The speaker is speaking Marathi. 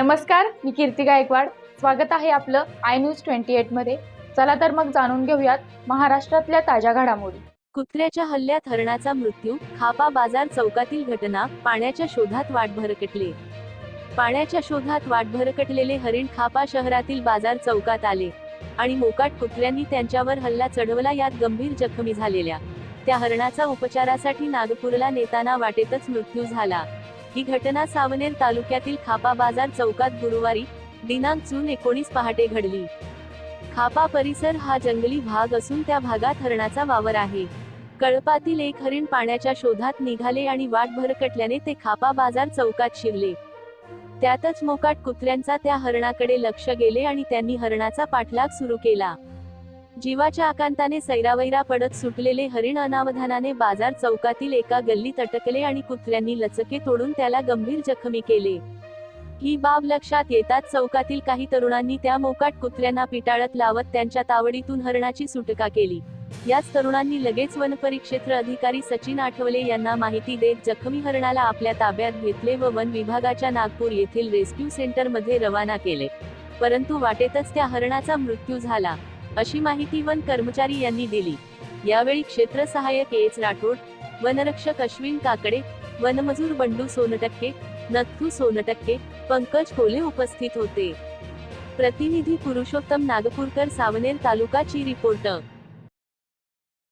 नमस्कार मी कीर्ती गायकवाड. स्वागत आहे आपलं आय न्यूज ट्वेंटी एटमध्ये. चला तर मग जाणून घेऊयात महाराष्ट्रातल्या ताज्या घडामोडी. कुत्र्याच्या हल्ल्यात हरणाचा मृत्यू खापा बाजार चौकातील घटना पाण्याच्या शोधात वाट भरकटले. पाण्याच्या शोधात वाट भरकटलेले हरिण खापा शहरातील बाजार चौकात आले आणि मोकाट कुत्र्यांनी त्यांच्यावर हल्ला चढवला यात गंभीर जखमी झालेल्या. त्या हरणाचा उपचारासाठी नागपूरला नेताना वाटेतच मृत्यू झाला. ही घटना सावनेर तालुक्यातील खापा बाजार चौकात गुरुवारी दिनांक जून एकोणीस पहाटे घडली. खापा परिसर हा जंगली भाग असून त्या भागात हरणाचा वावर आहे. कळपातील एक हरिण पाण्याच्या शोधात निघाले आणि वाट भरकटल्याने ते खापा बाजार चौकात शिरले. त्यातच मोकाट कुत्र्यांचा त्या हरणाकडे लक्ष गेले आणि त्यांनी हरणाचा पाठलाग सुरू केला. जीवाच्या आकांताने सैरावैरा पडत सुटलेले हरिण अनावधानाने बाजार चौकातील एका गल्लीत अटकले आणि कुत्र्यांनी लचके तोडून त्याला गंभीर जखमी केले. ही बाब लक्षात येताच चौकातील काही तरुणांनी त्या मोकाट कुत्र्यांना पिटाळत लावत त्यांच्या तावडीतून हरणाची सुटका केली. याच तरुणांनी लगेच वनपरिक्षेत्र अधिकारी सचिन आठवले यांना माहिती देत जखमी हरणाला आपल्या ताब्यात घेतले व वन विभागाच्या नागपूर येथील रेस्क्यू सेंटरमध्ये रवाना केले. परंतु वाटेतच त्या हरणाचा मृत्यू झाला. अशी माहिती वन कर्मचारी यांनी दिली. यावेळी क्षेत्र सहाय्यक एच राठोड वनरक्षक अश्विन काकडे वनमजूर बंडू सोनटक्के नथू सोनटक्के पंकज कोले उपस्थित होते. प्रतिनिधी पुरुषोत्तम नागपूरकर सावनेर तालुकाची रिपोर्टर